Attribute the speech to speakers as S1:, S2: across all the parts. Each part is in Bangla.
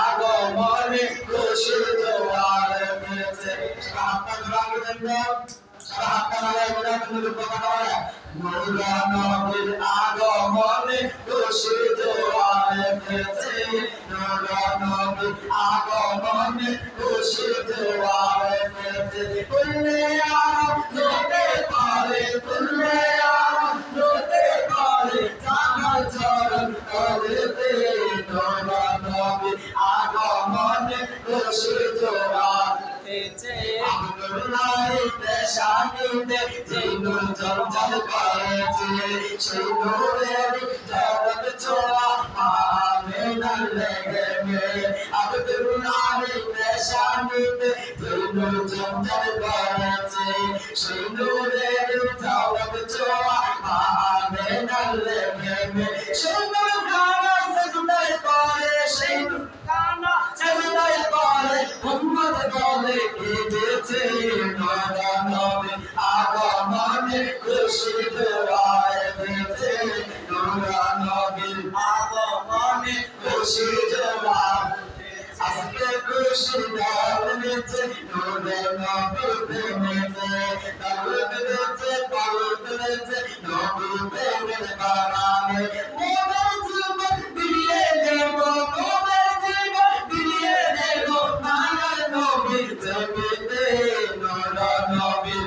S1: আগমনে খুশি জোয়ার উঠেছে সাহাবাত রাখবেন না সাহাবাত রাখবেন না। মৌলা নবীর আগমনে খুশি জোয়ার উঠেছে মৌলা নবীর আগমনে খুশি জোয়ার উঠেছে কুল্লে আরব লোকে পারে কুল্লে আরব লোকে পারে। জানার চরণ করেতে খুশি উঠেছে আব্দুল্লাহ পেশানিতে যেই নূর জলজল করেছে সেই নূরের জগৎ ছোঁয়া আমেনার লেগে মে পেশানিতে যেই নূর জলজল করেছে সেই নূরের আগমনে খুশি দোয়ায় দিতে নরা নবী আগমনে খুশি দোয়ায় আজকে খুশি দিতে নরে নবী প্রেমেতে দৌলত দিতে দৌলত দিতে নবী প্রেমের বাগানে মোদের জীবন বিলিয়ে দেব মোদের জীবন বিলিয়ে দেব মায়ার নবীর জমিতে নর নবীর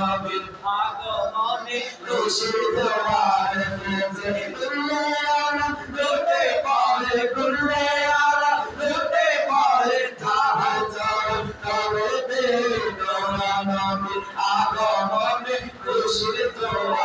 S1: নবীর
S2: আগমনে
S1: জোয়ার পেছে কুল্লে আলম লুটে পারে কুল্লে আলম লুটে পারে তাহার চরণ তবেতে নোরা নবী আগমনে খুশি জোয়ার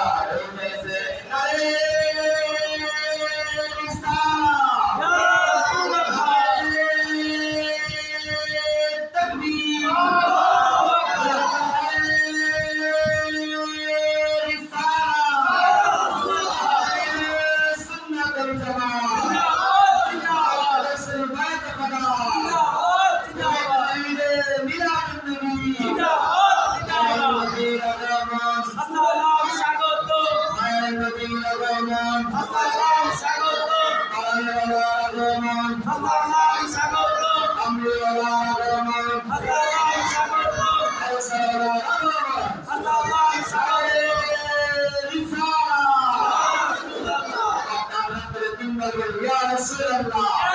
S1: Ya Rasulullah